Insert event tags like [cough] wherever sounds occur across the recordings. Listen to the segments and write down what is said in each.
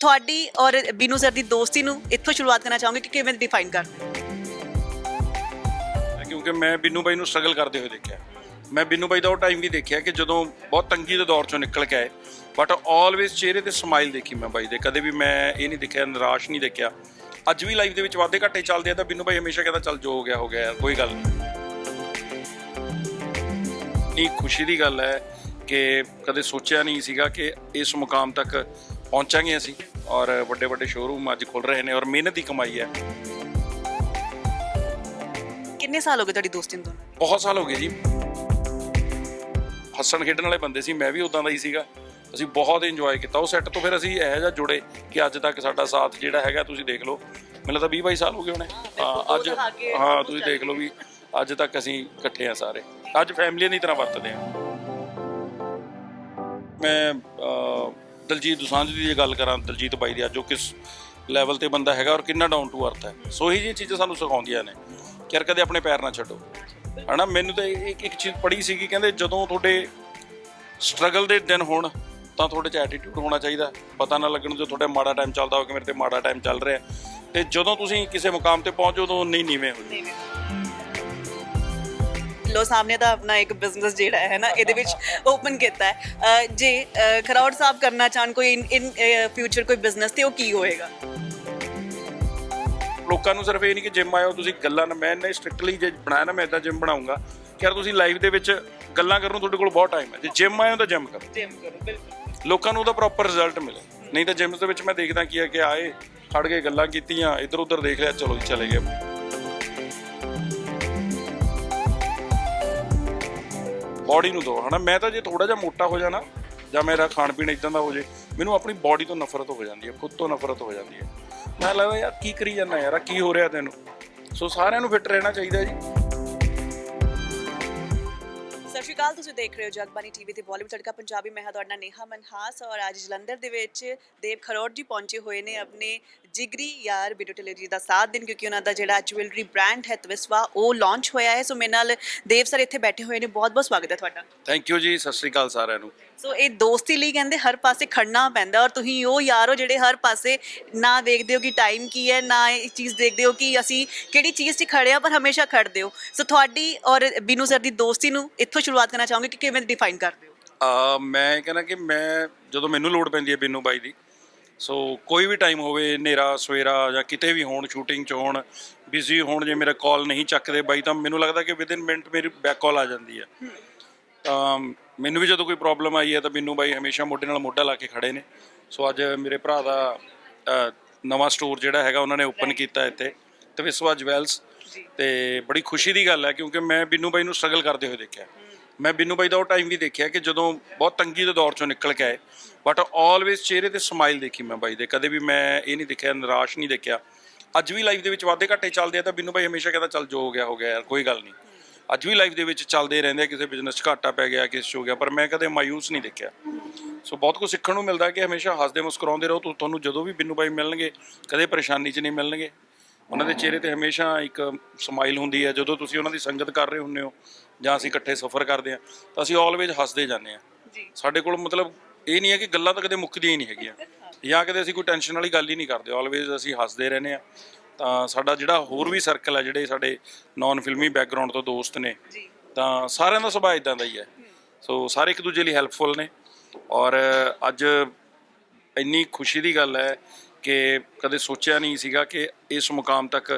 ਤੁਹਾਡੀ ਔਰ ਬੀਨੂ ਸਰ ਦੀ ਦੋਸਤੀ ਨੂੰ ਇੱਥੋਂ ਸ਼ੁਰੂਆਤ ਕਰਨਾ ਚਾਹੂੰਗੀ ਕਿ ਕਿਵੇਂ ਡਿਫਾਈਨ ਕਰਦੇ ਹੋ? ਕਿਉਂਕਿ ਮੈਂ ਬਿੰਨੂ ਬਾਈ ਨੂੰ ਸਟਰਗਲ ਕਰਦੇ ਹੋਏ ਦੇਖਿਆ। ਮੈਂ ਬਿੰਨੂ ਬਾਈ ਦਾ ਉਹ ਟਾਈਮ ਵੀ ਦੇਖਿਆ ਕਿ ਜਦੋਂ ਬਹੁਤ ਤੰਗੀ ਦੇ ਦੌਰ ਚੋਂ ਨਿਕਲ ਕੇ ਆਏ ਬਟ ਆਲਵੇਸ ਚਿਹਰੇ ਤੇ ਸਮਾਈਲ ਦੇਖੀ ਮੈਂ ਬਾਈ ਦੇ। ਕਦੇ ਵੀ ਮੈਂ ਇਹ ਨਹੀਂ ਦੇਖਿਆ, ਨਿਰਾਸ਼ ਨਹੀਂ ਦੇਖਿਆ। ਅੱਜ ਵੀ ਲਾਈਫ ਦੇ ਵਿੱਚ ਵਾਧੇ ਘਾਟੇ ਚੱਲਦੇ ਆ ਤਾਂ ਬਿੰਨੂ ਬਾਈ ਹਮੇਸ਼ਾ ਕਹਿੰਦਾ, ਚੱਲ ਜੋ ਹੋ ਗਿਆ ਹੋ ਗਿਆ ਯਾਰ, ਕੋਈ ਗੱਲ ਨਹੀਂ। ਇਹ ਖੁਸ਼ੀ ਦੀ ਗੱਲ ਹੈ ਕਿ ਕਦੇ ਸੋਚਿਆ ਨਹੀਂ ਸੀਗਾ ਕਿ ਇਸ ਮੁਕਾਮ ਤੱਕ ਪਹੁੰਚਾਂਗੇ ਅਸੀਂ ਔਰ ਵੱਡੇ ਵੱਡੇ ਸ਼ੋਰੂਮ ਅੱਜ ਖੁੱਲ ਰਹੇ ਨੇ ਔਰ ਮਿਹਨਤ ਦੀ ਕਮਾਈ ਹੈ। ਕਿੰਨੇ ਸਾਲ ਹੋ ਗਏ ਤੁਹਾਡੀ ਦੋਸਤੀ ਨੂੰ ਦੋਨੋਂ ਬਹੁਤ ਸਾਲ ਹੋ ਗਏ ਜੀ। ਹੱਸਣ ਖੇਡਣ ਵਾਲੇ ਬੰਦੇ ਸੀ ਮੈਂ ਵੀ ਉਦਾਂ ਦਾ ਹੀ ਸੀਗਾ। ਅਸੀਂ ਬਹੁਤ ਇੰਜੋਏ ਕੀਤਾ। ਉਹ ਸੈੱਟ ਤੋਂ ਫਿਰ ਅਸੀਂ ਇਹੋ ਜਿਹਾ ਜੁੜੇ ਕਿ ਅੱਜ ਤੱਕ ਸਾਡਾ ਸਾਥ ਜਿਹੜਾ ਹੈਗਾ ਤੁਸੀਂ ਦੇਖ ਲਓ। ਮੈਨੂੰ ਤਾਂ 20 22 ਸਾਲ ਹੋ ਗਏ ਹੋਣੇ। ਹਾਂ ਅੱਜ ਹਾਂ ਤੁਸੀਂ ਦੇਖ ਲਓ ਵੀ ਅੱਜ ਤੱਕ ਅਸੀਂ ਇਕੱਠੇ ਆ ਸਾਰੇ। ਅੱਜ ਫੈਮਿਲੀ ਦੀ ਤਰ੍ਹਾਂ ਵਰਤਦੇ ਆ। ਮੈਂ ਅਹ, ਦਲਜੀਤ ਦੁਸਾਂਝ ਦੀ ਜੇ ਗੱਲ ਕਰਾਂ, ਦਲਜੀਤ ਬਾਈ ਦੀ, ਅੱਜ ਉਹ ਕਿਸ ਲੈਵਲ ਤੇ ਬੰਦਾ ਹੈਗਾ ਔਰ ਕਿੰਨਾ ਡਾਊਨ ਟੂ ਅਰਥ ਹੈ। ਸੋ ਇਹੀ ਜਿਹੀਆਂ ਚੀਜ਼ਾਂ ਸਾਨੂੰ ਸਿਖਾਉਂਦੀਆਂ ਨੇ ਕਿ ਯਾਰ ਕਦੇ ਆਪਣੇ ਪੈਰ ਨਾ ਛੱਡੋ। ਹਨਾ, ਮੈਨੂੰ ਤਾਂ ਇਹ- ਇੱਕ ਇੱਕ ਚੀਜ਼ ਪੜ੍ਹੀ ਸੀਗੀ, ਕਹਿੰਦੇ ਜਦੋਂ ਤੁਹਾਡੇ ਸਟਰਗਲ ਦੇ ਦਿਨ ਹੋਣ, ਤਾਂ ਤੁਹਾਡੇ ਚ ਐਟੀਟਿਊਡ ਹੋਣਾ ਚਾਹੀਦਾ। ਪਤਾ ਨਾ ਲੱਗਣ ਜੋ ਤੁਹਾਡਾ ਮਾੜਾ ਟਾਈਮ ਚੱਲਦਾ ਹੋਵੇ ਕਿ ਮੇਰੇ ਤੇ ਮਾੜਾ ਟਾਈਮ ਚੱਲ ਰਿਹਾ। ਤੇ ਜਦੋਂ ਤੁਸੀਂ ਕਿਸੇ ਮੁਕਾਮ ਤੇ ਪਹੁੰਚੋ, ਉਦੋਂ ਨਹੀਂ ਨੀਵੇਂ ਹੋ ਲੋ ਸਾਹਮਣੇ ਦਾ ਆਪਣਾ ਇੱਕ ਬਿਜ਼ਨਸ ਜਿਹੜਾ ਹੈ ਨਾ ਇਹਦੇ ਵਿੱਚ ਓਪਨ ਕੀਤਾ ਹੈ। ਅਹ, ਜੇ ਅਹ, ਖਰੌੜ ਸਾਹਿਬ ਕਰਨਾ ਚਾਹਣ ਕੋਈ ਇਨ ਫਿਊਚਰ ਕੋਈ ਬਿਜ਼ਨਸ ਤੇ ਉਹ ਕੀ ਹੋਏਗਾ? ਲੋਕਾਂ ਨੂੰ ਸਿਰਫ ਇਹ ਨਹੀਂ ਕਿ ਜਿਮ ਆਇਓ ਤੁਸੀਂ ਗੱਲਾਂ ਨਾ ਮੈਂ ਨੇ ਸਟ੍ਰਿਕਟਲੀ ਜੇ ਬਣਾਇਆ ਨਾ ਮੈਂ ਇਦਾਂ ਜਿਮ ਬਣਾਉਂਗਾ। ਕਿ ਯਾਰ ਤੁਸੀਂ ਲਾਈਫ ਦੇ ਵਿੱਚ ਗੱਲਾਂ ਕਰਨ ਨੂੰ ਤੁਹਾਡੇ ਕੋਲ ਬਹੁਤ ਟਾਈਮ ਹੈ। ਜੇ ਜਿਮ ਆਇਓ ਤਾਂ ਜਿਮ ਕਰੋ। ਜਿਮ ਕਰੋ ਬਿਲਕੁਲ। ਲੋਕਾਂ ਨੂੰ ਉਹਦਾ ਪ੍ਰੋਪਰ ਰਿਜ਼ਲਟ ਮਿਲੇ। ਨਹੀਂ ਤਾਂ ਜਿਮ ਦੇ ਵਿੱਚ ਮੈਂ ਦੇਖਦਾ ਕੀ ਹੈ ਕਿ ਆਏ ਖੜ ਕੇ ਗੱਲਾਂ ਕੀਤੀਆਂ ਇੱਧਰ ਉੱਧਰ ਦੇਖ ਲਿਆ ਚਲੋ ਜੀ ਚਲੇ ਗਏ। ਬਾਡੀ ਨੂੰ ਦੋ, ਹਨਾ? ਮੈਂ ਤਾਂ ਜੇ ਥੋੜਾ ਜਿਹਾ ਮੋਟਾ ਹੋ ਜਾਣਾ, ਜਾਂ ਮੇਰਾ ਖਾਣ ਪੀਣ ਇਦਾਂ ਦਾ ਹੋ ਜੇ, ਮੈਨੂੰ ਆਪਣੀ ਬਾਡੀ ਤੋਂ ਨਫ਼ਰਤ ਹੋ ਜਾਂਦੀ ਹੈ, ਖੁਦ ਤੋਂ ਨਫ਼ਰਤ ਹੋ ਜਾਂਦੀ ਹੈ। ਮੈਂ ਲੱਗਦਾ ਯਾਰ ਕੀ ਕਰੀ ਜਾਂਦਾ ਯਾਰ ਕੀ ਹੋ ਰਿਹਾ ਤੈਨੂੰ? ਸੋ ਸਾਰਿਆਂ ਨੂੰ ਫਿੱਟ ਰਹਿਣਾ ਚਾਹੀਦਾ ਜੀ। ਸਤਿ ਸ਼੍ਰੀ ਅਕਾਲ, ਤੁਸੀਂ ਦੇਖ ਰਹੇ ਹੋ ਜਗਬਾਨੀ ਟੀਵੀ ਤੇ ਬਾਲੀਵੁੱਡ ਤੜਕਾ। ਪੰਜਾਬੀ ਮੈਂ ਹਾਂ ਤੁਹਾਡਾ ਨੇਹਾ ਮਨਹਾਸ ਔਰ ਅੱਜ ਜਲੰਧਰ ਦੇ ਵਿੱਚ ਦੇਵ ਖਰੋੜ ਜੀ ਪਹੁੰਚੇ ਹੋਏ ਨੇ ਆਪਣੇ ਜਿਗਰੀ ਯਾਰ ਬਿਊਟੀ ਟੈਕਨੋਲੋਜੀ ਦਾ ਸਾਥ ਦੇਣ ਕਿਉਂਕਿ ਉਹਨਾਂ ਦਾ ਜਿਹੜਾ ਜੁਐਲਰੀ ਬ੍ਰਾਂਡ ਹੈ ਤਵਿਸਵਾ, ਉਹ ਲਾਂਚ ਹੋਇਆ ਹੈ। ਸੋ ਮੇਰੇ ਨਾਲ ਦੇਵ ਸਰ ਇੱਥੇ ਬੈਠੇ ਹੋਏ ਨੇ। ਬਹੁਤ ਬਹੁਤ ਸਵਾਗਤ ਹੈ ਤੁਹਾਡਾ। ਥੈਂਕ ਯੂ ਜੀ, ਸਤਿ ਸ੍ਰੀ ਅਕਾਲ ਸਾਰਿਆਂ ਨੂੰ। ਸੋ ਇਹ ਦੋਸਤੀ ਲਈ ਕਹਿੰਦੇ ਹਰ ਪਾਸੇ ਖੜਨਾ ਪੈਂਦਾ ਔਰ ਤੁਸੀਂ ਉਹ ਯਾਰ ਹੋ ਜਿਹੜੇ ਹਰ ਪਾਸੇ ਨਾ ਦੇਖਦੇ ਹੋ ਕਿ ਟਾਈਮ ਕੀ ਹੈ ਨਾ ਇਹ ਚੀਜ਼ ਦੇਖਦੇ ਹੋ ਕਿ ਅਸੀਂ ਕਿਹੜੀ ਚੀਜ਼ 'ਚ ਖੜੇ ਆ ਪਰ ਹਮੇਸ਼ਾ ਖੜਦੇ ਹੋ। ਸੋ ਤੁਹਾਡੀ ਔਰ ਬੀਨੂ ਸਰ ਦੀ ਦੋਸਤੀ ਨੂੰ ਇੱਥੋਂ ਸ਼ੁਰੂਆਤ ਕਰਨਾ ਚਾਹੂੰਗੀ ਕਿ ਕਿਵੇਂ ਡਿਫਾਈਨ ਕਰਦੇ ਹੋ? ਆ ਮੈਂ ਕਹਿੰਦਾ ਕਿ ਮੈਂ ਜਦੋਂ ਮੈਨੂੰ ਲੋੜ ਪੈਂਦੀ ਹੈ ਬਿੰਨੂ ਬਾਈ ਦੀ ਸੋ ਕੋਈ ਵੀ ਟਾਈਮ ਹੋਵੇ ਹਨੇਰਾ ਸਵੇਰਾ ਜਾਂ ਕਿਤੇ ਵੀ ਹੋਣ ਸ਼ੂਟਿੰਗ 'ਚ ਹੋਣ ਬਿਜ਼ੀ ਹੋਣ ਜੇ ਮੇਰਾ ਕਾਲ ਨਹੀਂ ਚੱਕਦੇ ਬਾਈ ਤਾਂ ਮੈਨੂੰ ਲੱਗਦਾ ਕਿ ਵਿਦਿਨ ਮਿੰਟ ਮੇਰੀ ਬੈਕ ਕਾਲ ਆ ਜਾਂਦੀ ਹੈ। ਤਾਂ ਮੈਨੂੰ ਵੀ ਜਦੋਂ ਕੋਈ ਪ੍ਰੋਬਲਮ ਆਈ ਹੈ ਤਾਂ ਬਿੰਨੂ ਬਾਈ ਹਮੇਸ਼ਾ ਮੋਢੇ ਨਾਲ ਮੋਢਾ ਲਾ ਕੇ ਖੜੇ ਨੇ। ਸੋ ਅੱਜ ਮੇਰੇ ਭਰਾ ਦਾ ਅ, ਨਵਾਂ ਸਟੋਰ ਜਿਹੜਾ ਹੈਗਾ ਉਹਨਾਂ ਨੇ ਓਪਨ ਕੀਤਾ ਇੱਥੇ। ਤੇ ਵਿਸਵਾ ਜਵੈਲਸ। ਤੇ ਬੜੀ ਖੁਸ਼ੀ ਦੀ ਗੱਲ ਹੈ ਕਿਉਂਕਿ ਮੈਂ ਬਿੰਨੂ ਬਾਈ ਨੂੰ ਸਟਰਗਲ ਕਰਦੇ ਹੋਏ ਦੇਖਿਆ। ਮੈਂ ਬਿੰਨੂ ਬਾਈ ਦਾ ਉਹ ਟਾਈਮ ਵੀ ਦੇਖਿਆ ਕਿ ਜਦੋਂ ਬਹੁਤ ਤੰਗੀ ਦੇ ਦੌਰ ਚੋਂ ਨਿਕਲ ਕੇ ਆਏ। ਬਟ ਆਲਵੇਸ ਚਿਹਰੇ ਤੇ ਸਮਾਈਲ ਦੇਖੀ ਮੈਂ ਬਾਈ ਦੇ। ਕਦੇ ਵੀ ਮੈਂ ਇਹ ਨਹੀਂ ਦੇਖਿਆ ਨਿਰਾਸ਼ ਨਹੀਂ ਦੇਖਿਆ। ਅੱਜ ਵੀ ਲਾਈਫ ਦੇ ਵਿੱਚ ਵਾਧੇ ਘਾਟੇ ਚੱਲਦੇ ਆ ਤਾਂ ਬਿੰਨੂ ਬਾਈ ਹਮੇਸ਼ਾ ਕਹਿੰਦਾ ਚੱਲ ਜੋ ਹੋ ਗਿਆ ਹੋ ਗਿਆ ਯਾਰ ਕੋਈ ਗੱਲ ਨਹੀਂ। ਅੱਜ ਵੀ ਲਾਈਫ ਦੇ ਵਿੱਚ ਚੱਲਦੇ ਰਹਿੰਦੇ ਆ ਕਿਸੇ ਬਿਜ਼ਨਸ 'ਚ ਘਾਟਾ ਪੈ ਗਿਆ ਕਿਸੇ 'ਚ ਹੋ ਗਿਆ ਪਰ ਮੈਂ ਕਦੇ ਮਾਯੂਸ ਨਹੀਂ ਦੇਖਿਆ। ਸੋ ਬਹੁਤ ਕੁਝ ਸਿੱਖਣ ਨੂੰ ਮਿਲਦਾ ਕਿ ਹਮੇਸ਼ਾ ਹੱਸਦੇ ਮੁਸਕਰਾਉਂਦੇ ਰਹੋ ਤੁਹਾਨੂੰ ਜਦੋਂ ਵੀ ਬਿੰਨੂ ਬਾਈ ਮਿਲਣਗੇ ਕਦੇ ਪਰੇਸ਼ਾਨੀ 'ਚ ਨਹੀਂ ਮਿਲਣਗੇ। ਉਹਨਾਂ ਦੇ ਚਿਹਰੇ ਤੇ ਹਮੇਸ਼ਾ ਇੱਕ ਸਮਾਈਲ ਹੁੰਦੀ ਹੈ ਜਦੋਂ ਤੁਸੀਂ ਉਹਨਾਂ ਦੀ ਸੰਗਤ ਕਰ ਰਹੇ ਹੁੰਦੇ ਹੋ ਜਾਂ ਅਸੀਂ ਇਕੱਠੇ ਸਫ਼ਰ ਕਰਦੇ ਆ ਤਾਂ ਅਸੀਂ ਆਲਵੇਜ਼ ਹੱਸਦੇ ਜਾਂਦੇ ਆ ਜੀ। ਸਾਡੇ ਕੋਲ ਮਤਲਬ ਇਹ ਨਹੀਂ ਹੈ ਕਿ ਗੱਲਾਂ ਤਾਂ ਕਦੇ ਮੁੱਕਦੀਆਂ ਹੀ ਨਹੀਂ ਹੈਗੀਆਂ ਜਾਂ ਕਦੇ ਅਸੀਂ ਕੋਈ ਟੈਨਸ਼ਨ ਵਾਲੀ ਗੱਲ ਹੀ ਨਹੀਂ ਕਰਦੇ ਆਲਵੇਜ਼ ਅਸੀਂ ਹੱਸਦੇ ਰਹਿੰਦੇ ਆ ਤਾਂ ਸਾਡਾ ਜਿਹੜਾ ਹੋਰ ਵੀ ਸਰਕਲ ਹੈ ਜਿਹੜੇ ਸਾਡੇ ਨਾਨ ਫਿਲਮੀ ਬੈਕਗ੍ਰਾਉਂਡ ਤੋਂ ਦੋਸਤ ਨੇ ਤਾਂ ਸਾਰਿਆਂ ਦਾ ਸੁਭਾਅ ਇਦਾਂ ਦਾ ਹੀ ਹੈ। ਸੋ ਸਾਰੇ ਇੱਕ ਦੂਜੇ ਲਈ ਹੈਲਪਫੁਲ ਨੇ ਔਰ ਅੱਜ ਇੰਨੀ ਖੁਸ਼ੀ ਦੀ ਗੱਲ ਹੈ ਕਿ ਕਦੇ ਸੋਚਿਆ ਨਹੀਂ ਸੀਗਾ ਕਿ ਇਸ ਮੁਕਾਮ ਤੱਕ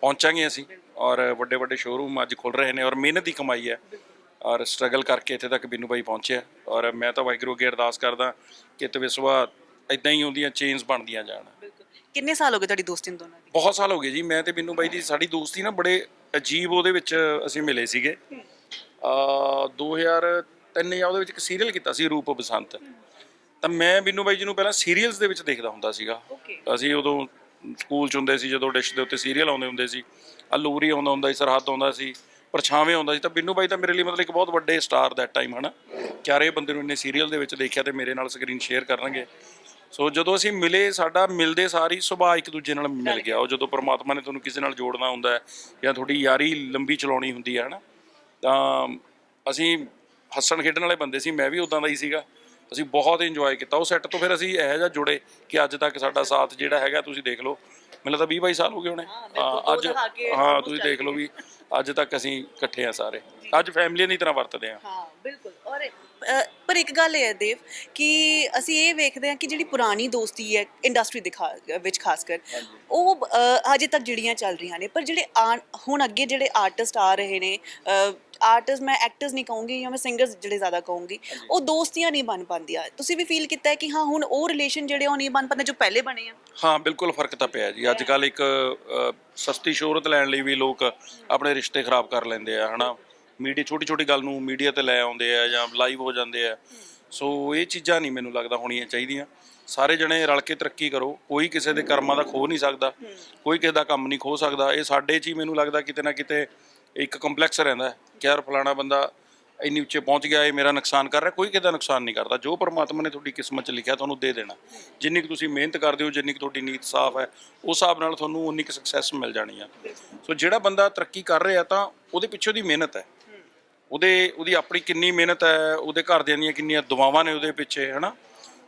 ਪਹੁੰਚਾਂਗੇ ਅਸੀਂ ਔਰ ਵੱਡੇ ਵੱਡੇ ਸ਼ੋਰੂਮ ਅੱਜ ਖੁੱਲ ਰਹੇ ਨੇ ਔਰ ਮਿਹਨਤ ਦੀ ਕਮਾਈ ਹੈ ਔਰ ਸਟਰਗਲ ਕਰਕੇ ਇੱਥੇ ਤੱਕ ਬਿੰਨੂ ਬਾਈ ਪਹੁੰਚਿਆ ਔਰ ਮੈਂ ਤਾਂ ਵਾਹਿਗੁਰੂ ਅੱਗੇ ਅਰਦਾਸ ਕਰਦਾ ਕਿ ਤਵਿਸਵਾ ਇਦਾਂ ਹੀ ਹੁੰਦੀਆਂ ਚੇਂਜ ਬਣਦੀਆਂ ਜਾਣ। ਕਿੰਨੇ ਸਾਲ ਹੋ ਗਏ ਤੁਹਾਡੀ ਦੋਸਤੀ ਨੂੰ ਦੋਨਾਂ ਦੀ? ਬਹੁਤ ਸਾਲ ਹੋ ਗਏ ਜੀ। ਮੈਂ ਤੇ ਬਿੰਨੂ ਬਾਈ ਦੀ ਸਾਡੀ ਦੋਸਤੀ ਨਾ ਬੜੇ ਅਜੀਬ ਉਹਦੇ ਵਿੱਚ ਅਸੀਂ ਮਿਲੇ ਸੀਗੇ। ਆ 2003 ਜਾਂ ਉਹਦੇ ਵਿੱਚ ਇੱਕ ਸੀਰੀਅਲ ਕੀਤਾ ਸੀ ਰੂਪ ਬਸੰਤ। ਤਾਂ ਮੈਂ ਬਿੰਨੂ ਬਾਈ ਜੀ ਨੂੰ ਪਹਿਲਾਂ ਸੀਰੀਅਲਸ ਦੇ ਵਿੱਚ ਦੇਖਦਾ ਹੁੰਦਾ ਸੀਗਾ। ਅਸੀਂ ਉਦੋਂ ਸਕੂਲ ਚ ਹੁੰਦੇ ਸੀ ਜਦੋਂ ਡਿਸ਼ ਦੇ ਉੱਤੇ ਸੀਰੀਅਲ ਆਉਂਦੇ ਹੁੰਦੇ ਸੀ। ਅਲੂਰੀ ਆਉਂਦਾ ਹੁੰਦਾ ਸੀ ਸਰਹੱਦ ਆਉਂਦਾ ਸੀ ਪਰਛਾਵੇਂ ਆਉਂਦਾ ਸੀ। ਤਾਂ ਬਿੰਨੂ ਬਾਈ ਤਾਂ ਮੇਰੇ ਲਈ ਮਤਲਬ ਇੱਕ ਬਹੁਤ ਵੱਡੇ ਸਟਾਰ ਦੈਟ ਟਾਈਮ ਹਨਾ? ਕਿਆਰੇ ਬੰਦੇ ਨੂੰ ਇੰਨੇ ਸੀਰੀਅਲ ਦੇ ਵਿੱਚ ਦੇਖਿਆ ਤੇ ਮੇਰੇ ਨਾਲ ਸਕਰੀਨ ਸ਼ੇਅਰ ਕਰਨਗੇ। ਸੋ ਜਦੋਂ ਅਸੀਂ ਮਿਲੇ ਸਾਡਾ ਮਿਲਦੇ ਸਾਰੀ ਸੁਭਾਅ ਇੱਕ ਦੂਜੇ ਨਾਲ ਮਿਲ ਗਿਆ। ਉਹ ਜਦੋਂ ਪ੍ਰਮਾਤਮਾ ਨੇ ਤੁਹਾਨੂੰ ਕਿਸੇ ਨਾਲ ਜੋੜਨਾ ਹੁੰਦਾ ਹੈ ਜਾਂ ਤੁਹਾਡੀ ਯਾਰੀ ਲੰਬੀ ਚਲਾਉਣੀ ਹੁੰਦੀ ਹੈ ਹਨਾ? ਤਾਂ ਅਸੀਂ ਹੱਸਣ ਖੇਡਣ ਵਾਲੇ ਬੰਦੇ ਸੀ ਮੈਂ ਵੀ ਉਦਾਂ ਦਾ ਹੀ ਸੀਗਾ। ਅਸੀਂ ਬਹੁਤ ਇੰਜੋਏ ਕੀਤਾ। ਉਹ ਸੈੱਟ ਤੋਂ ਫਿਰ ਅਸੀਂ ਇਹੋ ਜਿਹਾ ਜੁੜੇ ਕਿ ਅੱਜ ਤੱਕ ਸਾਡਾ ਸਾਥ ਜਿਹੜਾ ਹੈਗਾ ਤੁਸੀਂ ਦੇਖ ਲਓ। ਮੈਨੂੰ ਲੱਗਦਾ 20 22 ਸਾਲ ਹੋ ਗਏ ਹੋਣੇ। ਹਾਂ ਅੱਜ ਹਾਂ ਤੁਸੀਂ ਦੇਖ ਲਓ ਵੀ ਅੱਜ ਤੱਕ ਅਸੀਂ ਇਕੱਠੇ ਆ ਸਾਰੇ। ਅੱਜ ਫੈਮਿਲੀ ਦੀ ਤਰ੍ਹਾਂ ਵਰਤਦੇ ਆ ਹਾਂ ਬਿਲਕੁਲ। ਔਰ ਪਰ ਇੱਕ ਗੱਲ ਇਹ ਹੈ ਦੇਵ ਕਿ ਅਸੀਂ ਇਹ ਵੇਖਦੇ ਹਾਂ ਕਿ ਜਿਹੜੀ ਪੁਰਾਣੀ ਦੋਸਤੀ ਹੈ ਇੰਡਸਟਰੀ ਦੇ ਖਾ- ਵਿੱਚ ਖਾਸ ਕਰ ਉਹ ਅ, ਹਜੇ ਤੱਕ ਜਿਹੜੀਆਂ ਚੱਲ ਰਹੀਆਂ ਨੇ ਪਰ ਜਿਹੜੇ ਹੁਣ ਅੱਗੇ ਜਿਹੜੇ ਆਰਟਿਸਟ ਆ ਰਹੇ ਨੇ ਆਰਟਿਸਟ ਮੈਂ ਐਕਟਰਸ ਨਹੀਂ ਕਹੂੰਗੀ ਜਾਂ ਮੈਂ ਸਿੰਗਰਸ ਜਿਹੜੇ ਜ਼ਿਆਦਾ ਕਹੂੰਗੀ ਉਹ ਦੋਸਤੀਆਂ ਨਹੀਂ ਬਣ ਪਾਉਂਦੀਆਂ। ਤੁਸੀਂ ਵੀ ਫੀਲ ਕੀਤਾ ਹੈ ਕਿ ਹਾਂ ਹੁਣ ਉਹ ਰਿਲੇਸ਼ਨ ਜਿਹੜੇ ਉਹ ਨਹੀਂ ਬਣ ਪਾਉਂਦੇ ਜੋ ਪਹਿਲੇ ਬਣੇ ਆ? ਹਾਂ ਬਿਲਕੁਲ ਫ਼ਰਕ ਤਾਂ ਪਿਆ ਜੀ। ਅੱਜ ਕੱਲ ਇੱਕ ਅ, ਸਸਤੀ ਸ਼ੋਹਰਤ ਲੈਣ ਲਈ ਵੀ ਲੋਕ ਆਪਣੇ ਰਿਸ਼ਤੇ ਖਰਾਬ ਕਰ ਲੈਂਦੇ ਆ ਹਨਾ? ਮੀਡੀਆ ਛੋਟੀ ਛੋਟੀ ਗੱਲ ਨੂੰ ਮੀਡੀਆ ਤੇ ਲੈ ਆਉਂਦੇ ਆ ਜਾਂ ਲਾਈਵ ਹੋ ਜਾਂਦੇ ਆ। ਸੋ ਇਹ ਚੀਜ਼ਾਂ ਨਹੀਂ ਮੈਨੂੰ ਲੱਗਦਾ ਹੋਣੀਆਂ ਚਾਹੀਦੀਆਂ। ਸਾਰੇ ਜਣੇ ਰਲ ਕੇ ਤਰੱਕੀ ਕਰੋ। ਕੋਈ ਕਿਸੇ ਦੇ ਕਰਮਾਂ ਦਾ ਖੋ ਨਹੀਂ ਸਕਦਾ। ਕੋਈ ਕਿਸੇ ਦਾ ਕੰਮ ਨਹੀਂ ਖੋ ਸਕਦਾ। ਇਹ ਸਾਡੇ 'ਚ ਹੀ ਮੈਨੂੰ ਲੱਗਦਾ ਕਿਤੇ ਨਾ ਕਿਤੇ ਇੱਕ ਕੰਪਲੈਕਸ ਰਹਿੰਦਾ ਹੈ। ਕਿ ਯਾਰ ਫਲਾਣਾ ਬੰਦਾ ਇੰਨੀ ਉੱਚੇ ਪਹੁੰਚ ਗਿਆ, ਇਹ ਮੇਰਾ ਨੁਕਸਾਨ ਕਰ ਰਿਹਾ, ਕੋਈ ਕਿਸੇ ਦਾ ਨੁਕਸਾਨ ਨਹੀਂ ਕਰਦਾ। ਜੋ ਪਰਮਾਤਮਾ ਨੇ ਤੁਹਾਡੀ ਕਿਸਮਤ 'ਚ ਲਿਖਿਆ, ਤੁਹਾਨੂੰ ਦੇ ਦੇਣਾ। ਜਿੰਨੀ ਕੁ ਤੁਸੀਂ ਮਿਹਨਤ ਕਰਦੇ ਹੋ, ਜਿੰਨੀ ਕੁ ਤੁਹਾਡੀ ਨੀਤ ਸਾਫ਼ ਹੈ, ਉਸ ਹਿਸਾਬ ਨਾਲ ਤੁਹਾਨੂੰ ਉਨੀ ਕੁ ਸਕਸੈਸ ਮਿਲ ਜਾਣੀ ਆ। ਸੋ ਜਿਹੜਾ ਬੰਦਾ ਤਰੱਕੀ ਕਰ ਰਿਹਾ ਤਾਂ ਉਹਦੇ ਪਿੱਛੇ ਉਹਦੀ ਮਿਹਨਤ ਹੈ। ਉਹਦੇ, ਉਹਦੀ ਆਪਣੀ ਕਿੰਨੀ ਮਿਹਨਤ ਹੈ, ਉਹਦੇ ਘਰਦਿਆਂ ਦੀਆਂ ਕਿੰਨੀਆਂ ਦੁਆਵਾਂ ਨੇ ਉਹਦੇ ਪਿੱਛੇ, ਹਨਾ?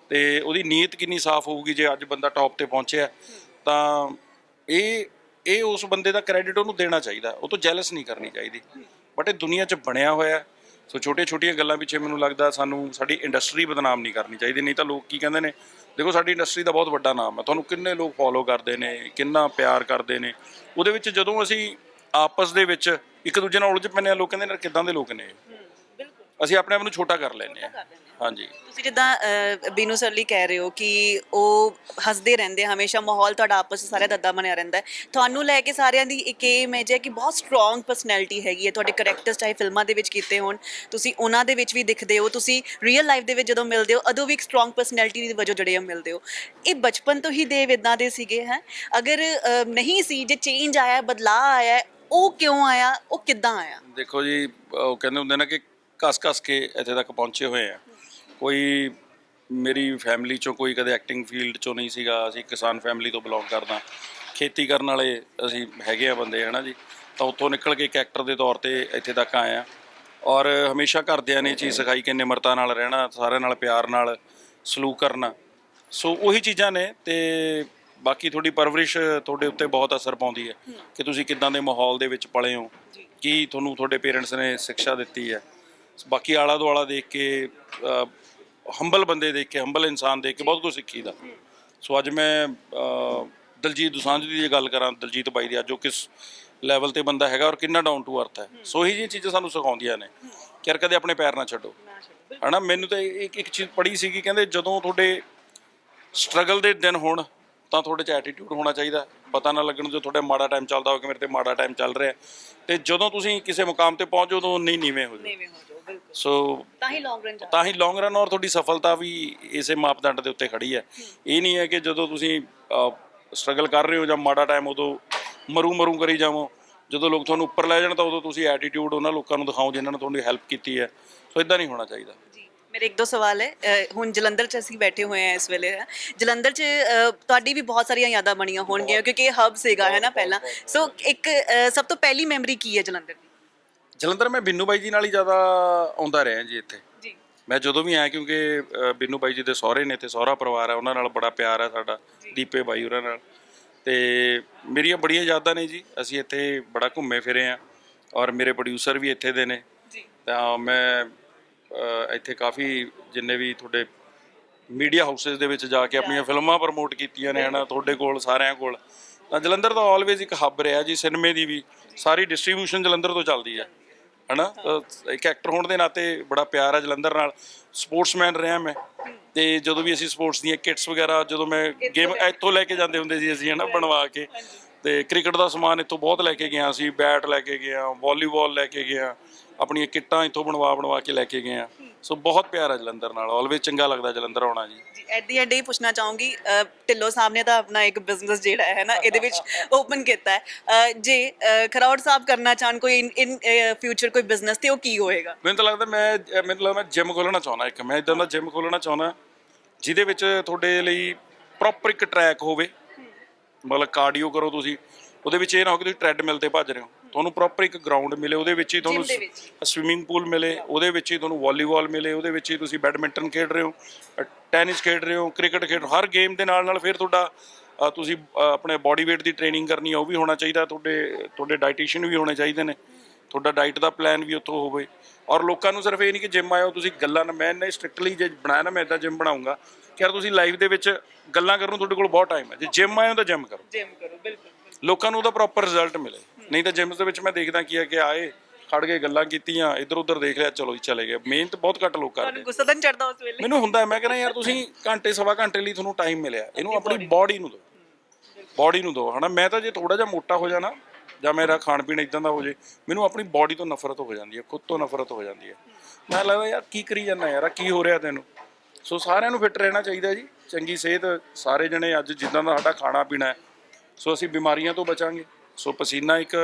ਤੇ ਉਹਦੀ ਨੀਅਤ ਕਿੰਨੀ ਸਾਫ਼ ਹੋਊਗੀ ਜੇ ਅੱਜ ਬੰਦਾ ਟੌਪ ਤੇ ਪਹੁੰਚਿਆ, ਤਾਂ ਇਹ ਇਹ ਉਸ ਬੰਦੇ ਦਾ ਕ੍ਰੈਡਿਟ ਉਹਨੂੰ ਦੇਣਾ ਚਾਹੀਦਾ। ਉਹ ਤੋਂ ਜੈਲਸ ਨਹੀਂ ਕਰਨੀ ਚਾਹੀਦੀ। ਬਟ ਇਹ ਦੁਨੀਆ 'ਚ ਬਣਿਆ ਹੋਇਆ ਹੈ। ਸੋ ਛੋਟੀਆਂ ਛੋਟੀਆਂ ਗੱਲਾਂ ਪਿੱਛੇ ਮੈਨੂੰ ਲੱਗਦਾ ਸਾਨੂੰ ਸਾਡੀ ਇੰਡਸਟਰੀ ਬਦਨਾਮ ਨਹੀਂ ਕਰਨੀ ਚਾਹੀਦੀ, ਨਹੀਂ ਤਾਂ ਲੋਕ ਕੀ ਕਹਿੰਦੇ ਨੇ, ਦੇਖੋ ਸਾਡੀ ਇੰਡਸਟਰੀ ਦਾ ਬਹੁਤ ਵੱਡਾ ਨਾਮ ਹੈ। ਤੁਹਾਨੂੰ ਕਿੰਨੇ ਲੋਕ ਫੋਲੋ ਕਰਦੇ ਨੇ, ਕਿੰਨਾ ਪਿਆਰ ਕਰਦੇ ਨੇ। ਉਹਦੇ ਵਿੱਚ ਜਦੋਂ ਅਸੀਂ ਆਪਸ ਦੇ ਵਿੱਚ ਇੱਕ ਦੂਜੇ ਨਾਲ ਉਲਝ ਪੈਂਦੇ ਹਾਂ, ਲੋਕ ਕਹਿੰਦੇ ਨੇ ਕਿਦਾਂ ਦੇ ਲੋਕ ਨੇ? ਅਸੀਂ ਆਪਣੇ ਆਪ ਨੂੰ ਛੋਟਾ ਕਰ ਲੈਂਦੇ ਆ ਹਾਂਜੀ। ਤੁਸੀਂ ਜਿੱਦਾਂ ਅਹ, ਬੀਨੂ ਸਰਲੀ ਕਹਿ ਰਹੇ ਹੋ ਕਿ ਉਹ ਹੱਸਦੇ ਰਹਿੰਦੇ ਆ, ਹਮੇਸ਼ਾ ਮਾਹੌਲ ਤੁਹਾਡਾ ਆਪਸ ਵਿੱਚ ਸਾਰੇ ਦੱਦਾ ਬਣਿਆ ਰਹਿੰਦਾ ਹੈ। ਤੁਹਾਨੂੰ ਲੈ ਕੇ ਸਾਰਿਆਂ ਦੀ ਇੱਕ ਇਹ ਇਮੇਜ ਹੈ ਕਿ ਬਹੁਤ ਸਟਰੋਂਗ ਪਰਸਨੈਲਿਟੀ ਹੈਗੀ ਹੈ ਤੁਹਾਡੇ ਕਰੈਕਟਰਸ ਚਾਹੇ ਫਿਲਮਾਂ ਦੇ ਵਿੱਚ ਕੀਤੇ ਹੋਣ ਤੁਸੀਂ ਉਹਨਾਂ ਦੇ ਵਿੱਚ ਵੀ ਦਿਖਦੇ ਹੋ ਤੁਸੀਂ ਰੀਅਲ ਲਾਈਫ ਦੇ ਵਿੱਚ ਜਦੋਂ ਮਿਲਦੇ ਹੋ ਉਦੋਂ ਵੀ ਇੱਕ ਸਟਰੋਂਗ ਪਰਸਨੈਲਿਟੀ ਦੀ ਵਜ੍ਹਾ ਜਿਹੜੇ ਆ ਮਿਲਦੇ ਹੋ। ਇਹ ਬਚਪਨ ਤੋਂ ਹੀ ਦੇਵ ਇਦਾਂ ਦੇ ਸੀਗੇ ਹੈ? ਅਗਰ ਅਹ, ਨਹੀਂ ਸੀ ਜੇ ਚੇਂਜ ਆਇਆ ਬਦਲਾਅ ਆਇਆ ਉਹ ਕਿਉਂ ਆਇਆ ਉਹ ਕਿੱਦਾਂ ਆਇਆ? ਦੇਖੋ ਜੀ ਉਹ ਕਹਿੰਦੇ ਹੁੰਦੇ ਨੇ ਕਿ ਕਸ-ਕਸ ਕੇ ਇੱਥੇ ਤੱਕ ਪਹੁੰਚੇ ਹੋਏ ਆ। ਕੋਈ ਮੇਰੀ ਫੈਮਿਲੀ ਚੋਂ ਕੋਈ ਕਦੇ ਐਕਟਿੰਗ ਫੀਲਡ ਚੋਂ ਨਹੀਂ ਸੀਗਾ। ਅਸੀਂ ਕਿਸਾਨ ਫੈਮਿਲੀ ਤੋਂ ਬਿਲੋਂਗ ਕਰਦਾ। ਖੇਤੀ ਕਰਨ ਵਾਲੇ ਅਸੀਂ ਹੈਗੇ ਆ ਬੰਦੇ ਹਨਾ ਜੀ? ਤਾਂ ਉੱਥੋਂ ਨਿਕਲ ਕੇ ਇੱਕ ਐਕਟਰ ਦੇ ਤੌਰ ਤੇ ਇੱਥੇ ਤੱਕ ਆਏ ਆ। ਔਰ ਹਮੇਸ਼ਾ ਘਰਦਿਆਂ ਨੇ ਚੀਜ਼ ਸਿਖਾਈ ਕਿ ਨਿਮਰਤਾ ਨਾਲ ਰਹਿਣਾ ਸਾਰਿਆਂ ਨਾਲ ਪਿਆਰ ਨਾਲ ਸਲੂਕ ਕਰਨਾ। ਸੋ ਉਹੀ ਚੀਜ਼ਾਂ ਨੇ ਤੇ ਬਾਕੀ ਤੁਹਾਡੀ ਪਰਵਰਿਸ਼ ਤੁਹਾਡੇ ਉੱਤੇ ਬਹੁਤ ਅਸਰ ਪਾਉਂਦੀ ਹੈ ਕਿ ਤੁਸੀਂ ਕਿੱਦਾਂ ਦੇ ਮਾਹੌਲ ਦੇ ਵਿੱਚ ਪਲੇ ਹੋ। ਕੀ ਤੁਹਾਨੂੰ ਤੁਹਾਡੇ ਪੇਰੈਂਟਸ ਨੇ ਸਿੱਖਿਆ ਦਿੱਤੀ ਹੈ? ਬਾਕੀ ਆਲਾ ਦੁਆਲਾ ਦੇਖ ਕੇ ਹੰਬਲ ਬੰਦੇ ਦੇਖ ਕੇ ਹੰਬਲ ਇਨਸਾਨ ਦੇਖ ਕੇ ਬਹੁਤ ਕੁਝ ਸਿੱਖੀਦਾ ਸੋ ਅੱਜ ਮੈਂ ਦਲਜੀਤ ਦੁਸਾਂਝ ਦੀ ਜੇ ਗੱਲ ਕਰਾਂ, ਦਲਜੀਤ ਬਾਈ ਦੀ, ਅੱਜ ਜੋ ਕਿਸ ਲੈਵਲ ਤੇ ਬੰਦਾ ਹੈਗਾ ਔਰ ਕਿੰਨਾ ਡਾਊਨ ਟੂ ਅਰਥ ਹੈ। ਸੋ ਇਹੀ ਜਿਹੀਆਂ ਚੀਜ਼ਾਂ ਸਾਨੂੰ ਸਿਖਾਉਂਦੀਆਂ ਨੇ ਕਿ ਯਾਰ ਕਦੇ ਆਪਣੇ ਪੈਰ ਨਾ ਛੱਡੋ। ਹਨਾ, ਮੈਨੂੰ ਤਾਂ ਇੱਕ ਇੱਕ ਚੀਜ਼ ਪੜ੍ਹੀ ਸੀਗੀ, ਕਹਿੰਦੇ ਜਦੋਂ ਤੁਹਾਡੇ ਸਟਰਗਲ ਦੇ ਦਿਨ ਹੋਣ, ਤਾਂ ਤੁਹਾਡੇ ਚ ਐਟੀਟਿਊਡ ਹੋਣਾ ਚਾਹੀਦਾ। ਪਤਾ ਨਾ ਲੱਗਣ ਜੋ ਤੁਹਾਡੇ ਮਾੜਾ ਟਾਈਮ ਚੱਲਦਾ ਹੋਵੇ ਕਿ ਮੇਰੇ ਤੇ ਮਾੜਾ ਟਾਈਮ ਚੱਲ ਰਿਹਾ। ਤੇ ਜਦੋਂ ਤੁਸੀਂ ਕਿਸੇ ਮੁਕਾਮ ਤੇ ਪਹੁੰਚੋ ਤਾਂ ਨਹੀਂ ਨੀਵੇਂ ਹੋ ਜਾਓ। ਸੋ ਤਾਂ ਹੀ ਲੌਂਗ ਰਨ ਤਾਂ ਹੀ ਲੌਂਗ ਰਨ ਔਰ ਤੁਹਾਡੀ ਸਫਲਤਾ ਵੀ ਇਸੇ ਮਾਪਦੰਡ ਦੇ ਉੱਤੇ ਖੜੀ ਹੈ। ਇਹ ਨਹੀਂ ਹੈ ਕਿ ਜਦੋਂ ਤੁਸੀਂ ਸਟਰਗਲ ਕਰ ਰਹੇ ਹੋ ਜਾਂ ਮਾੜਾ ਟਾਈਮ ਉਦੋਂ ਮਰੂ ਮਰੂ ਕਰੀ ਜਾਵੋ। ਜਦੋਂ ਲੋਕ ਤੁਹਾਨੂੰ ਉੱਪਰ ਲੈ ਜਾਣ ਤਾਂ ਉਦੋਂ ਤੁਸੀਂ ਐਟੀਟਿਊਡ ਉਹਨਾਂ ਲੋਕਾਂ ਨੂੰ ਦਿਖਾਓ ਜਿਨ੍ਹਾਂ ਨੇ ਤੁਹਾਡੀ ਹੈਲਪ ਕੀਤੀ ਹੈ। ਸੋ ਇਦਾਂ ਨਹੀਂ ਹੋਣਾ ਚਾਹੀਦਾ। ਜੀ ਮੇਰੇ ਇੱਕ ਦੋ ਸਵਾਲ ਹੈ। ਹੁਣ ਜਲੰਧਰ 'ਚ ਅਸੀਂ ਬੈਠੇ ਹੋਏ ਹਾਂ ਇਸ ਵੇਲੇ। ਜਲੰਧਰ 'ਚ ਤੁਹਾਡੀ ਵੀ ਬਹੁਤ ਸਾਰੀਆਂ ਯਾਦਾਂ ਬਣੀਆਂ ਹੋਣਗੀਆਂ ਕਿਉਂਕਿ ਇਹ ਹਬ ਸੀਗਾ ਹੈ ਨਾ ਪਹਿਲਾਂ। ਸੋ ਇੱਕ ਸਭ ਤੋਂ ਪਹਿਲੀ ਮੈਮਰੀ ਕੀ ਹੈ ਜਲੰਧਰ ਜਲੰਧਰ ਮੈਂ ਬਿੰਨੂ ਬਾਈ ਜੀ ਨਾਲ ਹੀ ਜ਼ਿਆਦਾ ਆਉਂਦਾ ਰਿਹਾ ਜੀ ਇੱਥੇ। ਜੀ। ਮੈਂ ਜਦੋਂ ਵੀ ਆਇਆ ਕਿਉਂਕਿ ਅ, ਬਿੰਨੂ ਬਾਈ ਜੀ ਦੇ ਸਹੁਰੇ ਨੇ ਤੇ ਸਹੁਰਾ ਪਰਿਵਾਰ ਹੈ ਉਹਨਾਂ ਨਾਲ ਬੜਾ ਪਿਆਰ ਹੈ ਸਾਡਾ ਦੀਪੇ ਬਾਈ ਉਹਨਾਂ ਨਾਲ। ਤੇ ਮੇਰੀਆਂ ਬੜੀਆਂ ਯਾਦਾਂ ਨੇ ਜੀ ਅਸੀਂ ਇੱਥੇ ਬੜਾ ਘੁੰਮੇ ਫਿਰੇ ਆ ਔਰ ਮੇਰੇ ਪ੍ਰੋਡਿਊਸਰ ਵੀ ਇੱਥੇ ਦੇ ਨੇ। ਜੀ। ਤਾਂ ਮੈਂ ਅ, ਇੱਥੇ ਕਾਫੀ ਜਿੰਨੇ ਵੀ ਤੁਹਾਡੇ ਮੀਡੀਆ ਹਾਊਸਸ ਦੇ ਵਿੱਚ ਜਾ ਕੇ ਆਪਣੀਆਂ ਫਿਲਮਾਂ ਪ੍ਰਮੋਟ ਕੀਤੀਆਂ ਨੇ ਹਨਾ ਤੁਹਾਡੇ ਕੋਲ ਸਾਰਿਆਂ ਕੋਲ। ਤਾਂ ਜਲੰਧਰ ਦਾ ਆਲਵੇਜ਼ ਇੱਕ ਹੱਬ ਰਿਹਾ ਜੀ ਸਿਨੇਮੇ ਦੀ ਵੀ। ਸਾਰੀ ਡਿਸਟ੍ਰੀਬਿਊਸ਼ਨ ਜਲੰਧਰ ਤੋਂ ਚੱਲਦੀ ਹੈ ਹਨਾ? ਇੱਕ ਐਕਟਰ ਹੋਣ ਦੇ ਨਾਤੇ ਬੜਾ ਪਿਆਰ ਹੈ ਜਲੰਧਰ ਨਾਲ। ਸਪੋਰਟਸਮੈਨ ਰਿਹਾ ਮੈਂ। ਤੇ ਜਦੋਂ ਵੀ ਅਸੀਂ ਸਪੋਰਟਸ ਦੀਆਂ ਕਿਟਸ ਵਗੈਰਾ ਜਦੋਂ ਮੈਂ ਗੇਮ ਇੱਥੋਂ ਲੈ ਕੇ ਜਾਂਦੇ ਹੁੰਦੇ ਸੀ ਅਸੀਂ ਹਨਾ ਬਣਵਾ ਕੇ। ਤੇ ਕ੍ਰਿਕਟ ਦਾ ਸਮਾਨ ਇੱਥੋਂ ਬਹੁਤ ਲੈ ਕੇ ਗਿਆ ਸੀ ਬੈਟ ਲੈ ਕੇ ਗਿਆ ਵਾਲੀਬਾਲ ਲੈ ਕੇ ਗਿਆ ਆਪਣੀਆਂ ਕਿੱਟਾਂ ਇੱਥੋਂ ਬਣਵਾ ਬਣਵਾ ਕੇ ਲੈ ਕੇ ਗਏ ਆ ਸੋ ਬਹੁਤ ਪਿਆਰ ਹੈ ਜਲੰਧਰ ਨਾਲ ਆਲਵੇਜ਼ ਚੰਗਾ ਲੱਗਦਾ ਜਲੰਧਰ ਆਉਣਾ ਜੀ। ਜੀ ਐਟ ਦੀ ਐਂਡ ਇਹ ਪੁੱਛਣਾ ਚਾਹੂੰਗੀ ਅ, ਢਿੱਲੋਂ ਸਾਹਿਬ ਨੇ ਤਾਂ ਆਪਣਾ ਇੱਕ ਬਿਜ਼ਨਸ ਜਿਹੜਾ ਹੈ ਨਾ ਇਹਦੇ ਵਿੱਚ [laughs] ਓਪਨ ਕੀਤਾ ਹੈ। ਅ, ਜੇ ਅ, ਖਰੌੜ ਸਾਹਿਬ ਕਰਨਾ ਚਾਹਣ ਕੋਈ ਇਨ ਫਿਊਚਰ ਕੋਈ ਬਿਜ਼ਨਸ ਤੇ ਉਹ ਕੀ ਹੋਏਗਾ? ਮੈਨੂੰ ਤਾਂ ਲੱਗਦਾ ਮੈਂ ਅਹ ਮੈਨੂੰ ਲੱਗਦਾ ਮੈਂ ਜਿਮ ਖੋਲਣਾ ਚਾਹੁੰਦਾ ਇੱਕ ਮੈਂ ਇਦਾਂ ਦਾ ਜਿਮ ਖੋਲਣਾ ਚਾਹੁੰਦਾ ਜਿਹਦੇ ਵਿੱਚ ਤੁਹਾਡੇ ਲਈ ਪ੍ਰੋਪਰ ਇੱਕ ਟਰੈਕ ਹੋਵੇ। ਮਤਲਬ ਕਾਰਡੀਓ ਕਰੋ ਤੁਸੀਂ ਉਹਦੇ ਵਿੱਚ ਇਹ ਨਾ ਹੋ ਕਿ ਤੁਸੀਂ ਟ੍ਰੈਡਮਿਲ ਤੇ ਭੱਜ ਰਹੇ ਹੋ। ਤੁਹਾਨੂੰ ਪ੍ਰੋਪਰ ਇੱਕ ਗਰਾਊਂਡ ਮਿਲੇ ਉਹਦੇ ਵਿੱਚ ਹੀ ਤੁਹਾਨੂੰ ਦੇ ਵਿੱਚ ਸਵਿਮਿੰਗ ਪੂਲ ਮਿਲੇ ਉਹਦੇ ਵਿੱਚ ਹੀ ਤੁਹਾਨੂੰ ਵਾਲੀਬਾਲ ਮਿਲੇ ਉਹਦੇ ਵਿੱਚ ਹੀ ਤੁਸੀਂ ਬੈਡਮਿੰਟਨ ਖੇਡ ਰਹੇ ਹੋ ਟੈਨਿਸ ਖੇਡ ਰਹੇ ਹੋ ਕ੍ਰਿਕਟ ਖੇਡ ਹਰ ਗੇਮ ਦੇ ਨਾਲ ਨਾਲ ਫਿਰ ਤੁਹਾਡਾ ਅ, ਤੁਸੀਂ ਅ, ਆਪਣੇ ਬਾਡੀ weight ਦੀ ਟ੍ਰੇਨਿੰਗ ਕਰਨੀ ਆ ਉਹ ਵੀ ਹੋਣਾ ਚਾਹੀਦਾ ਤੁਹਾਡੇ ਤੁਹਾਡੇ ਡਾਈਟੀਸ਼ੀਅਨ ਵੀ ਹੋਣੇ ਚਾਹੀਦੇ ਨੇ। ਤੁਹਾਡਾ ਡਾਈਟ ਦਾ ਪਲਾਨ ਵੀ ਉੱਥੋਂ ਹੋਵੇ। ਔਰ ਲੋਕਾਂ ਨੂੰ ਸਿਰਫ ਇਹ ਨਹੀਂ ਕਿ ਜਿਮ ਆਇਓ ਤੁਸੀਂ ਗੱਲਾਂ ਨਾ ਮੈਂ ਨੇ ਸਟ੍ਰਿਕਟਲੀ ਜੇ ਬਣਾਇਆ ਨਾ ਮੈਂ ਇਦਾਂ ਜਿਮ ਬਣਾਉਂਗਾ। ਕਿ ਯਾਰ ਤੁਸੀਂ ਲਾਈਫ ਦੇ ਵਿੱਚ ਗੱਲਾਂ ਕਰਨ ਨੂੰ ਤੁਹਾਡੇ ਕੋਲ ਬਹੁਤ ਟਾਈਮ ਹੈ। ਜੇ ਜਿਮ ਆਇਓ ਤਾਂ ਜਿਮ ਕਰੋ। ਜਿਮ ਕਰੋ ਬਿਲਕੁਲ ਲੋਕਾਂ ਨੂੰ ਉਹਦਾ ਪ੍ਰੋਪਰ ਰਿਜ਼ਲਟ ਮਿਲੇ। ਨਹੀਂ ਤਾਂ ਜਿਮਸ ਦੇ ਵਿੱਚ ਮੈਂ ਦੇਖਦਾ ਕੀ ਹੈ ਕਿ ਆਏ ਖੜ ਕੇ ਗੱਲਾਂ ਕੀਤੀਆਂ ਇੱਧਰ ਉੱਧਰ ਦੇਖ ਲਿਆ ਚਲੋ ਜੀ ਚਲੇ ਗਏ। ਮਿਹਨਤ ਬਹੁਤ ਘੱਟ ਲੋਕ ਕਰਦੇ ਤੁਹਾਨੂੰ ਗੁੱਸਾ ਤਾਂ ਚੜਦਾ ਉਸ ਵੇਲੇ? ਮੈਨੂੰ ਹੁੰਦਾ ਹੈ, ਮੈਂ ਕਹਿੰਦਾ ਯਾਰ ਤੁਸੀਂ ਘੰਟੇ ਸਵਾ ਘੰਟੇ ਲਈ ਤੁਹਾਨੂੰ ਟਾਈਮ ਮਿਲਿਆ। ਇਹਨੂੰ ਆਪਣੀ ਬਾਡੀ ਨੂੰ। ਦਿਓ। ਬਾਡੀ ਨੂੰ ਦਿਓ ਹਨਾ? ਮੈਂ ਤਾਂ ਜੇ ਥੋੜਾ ਜਿਹਾ ਮੋਟਾ ਹੋ ਜਾਣਾ ਜਾਂ ਮੇਰਾ ਖਾਣ ਪੀਣ ਇਦਾਂ ਦਾ ਹੋ ਜੇ ਮੈਨੂੰ ਆਪਣੀ ਬਾਡੀ ਤੋਂ ਨਫ਼ਰਤ ਹੋ ਜਾਂਦੀ ਹੈ ਖੁਦ ਤੋਂ ਨਫ਼ਰਤ ਹੋ ਜਾਂਦੀ ਹੈ। ਮੈਂ ਲੱਗਦਾ ਯਾਰ ਕੀ ਕਰੀ ਜਾਂਦਾ ਯਾਰ? ਆਹ ਕੀ ਹੋ ਰਿਹਾ ਤੈਨੂੰ? ਸੋ ਸਾਰਿਆਂ ਨੂੰ ਫਿੱਟ ਰਹਿਣਾ ਚਾਹੀਦਾ ਜੀ। ਚੰਗੀ ਸਿਹਤ ਸਾਰੇ ਜਣੇ ਅੱਜ ਜਿੱਦਾਂ ਦਾ ਸਾਡਾ ਖਾਣਾ ਪੀਣਾ ਹੈ। ਸੋ ਅਸੀਂ ਬਿਮਾਰੀਆਂ ਤੋਂ ਬਚਾਂਗੇ। ਸੋ ਪਸੀਨਾ ਇੱਕ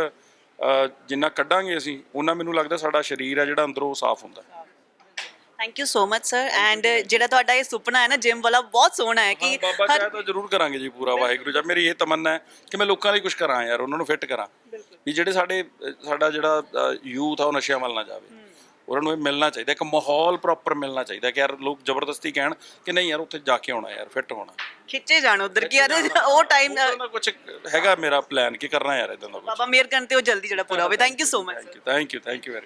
ਜਿੰਨਾ ਕੱਢਾਂਗੇ ਅਸੀਂ ਉਹਨਾਂ ਮੈਨੂੰ ਲੱਗਦਾ ਸਾਡਾ ਸਰੀਰ ਹੈ ਜਿਹੜਾ ਅੰਦਰੋਂ ਸਾਫ਼ ਹੁੰਦਾ। ਹੈ thank you so much sir and ਜਿਹੜਾ ਤੁਹਾਡਾ ਇਹ ਸੁਪਨਾ ਹੈ ਨਾ ਜਿਮ ਵਾਲਾ ਬਹੁਤ ਸੋਹਣਾ ਹੈ ਕਿ ਬਾਬਾ ਚਾਹੇ ਤਾਂ ਜ਼ਰੂਰ ਕਰਾਂਗੇ ਜੀ ਪੂਰਾ ਵਾਹਿਗੁਰੂ ਜੀ। ਮੇਰੀ ਇਹ ਤਮੰਨਾ ਹੈ ਕਿ ਮੈਂ ਲੋਕਾਂ ਲਈ ਕੁਝ ਕਰਾਂ ਯਾਰ ਉਹਨਾਂ ਨੂੰ ਫਿੱਟ ਕਰਾਂ। ਵੀ ਜਿਹੜੇ ਸਾਡੇ ਸਾਡਾ ਜਿਹੜਾ ਯੂਥ ਆ ਉਹ ਨਸ਼ਿਆਂ ਵੱਲ ਨਾ ਜਾਵੇ। ਉਹਨਾਂ ਨੂੰ ਇਹ ਮਿਲਣਾ ਚਾਹੀਦਾ ਇੱਕ ਮਾਹੌਲ ਪ੍ਰੋਪਰ ਮਿਲਣਾ ਚਾਹੀਦਾ ਕਿ ਯਾਰ ਲੋਕ ਜ਼ਬਰਦਸਤੀ ਕਹਿਣ ਕਿ ਨਹੀਂ ਯਾਰ ਉੱਥੇ ਜਾ ਕੇ ਆਉਣਾ ਯਾਰ ਫਿੱਟ ਹੋਣਾ। ਖਿੱਚੇ ਜਾਣ ਉਧਰ ਕਿ ਯਾਰ ਉਹ ਟਾਈਮ ਉਹਨਾਂ ਕੁਝ ਹੈਗਾ ਮੇਰਾ ਪਲਾਨ ਕਿ ਕਰਨਾ ਯਾਰ ਇਦਾਂ ਦਾ ਕੁਝ ਬਾਬਾ ਮੇਰ ਕਰਨ ਤੇ ਉਹ ਜਲਦੀ ਜਿਹੜਾ ਪੂਰਾ ਹੋਵੇ। Thank you so much thank you thank you very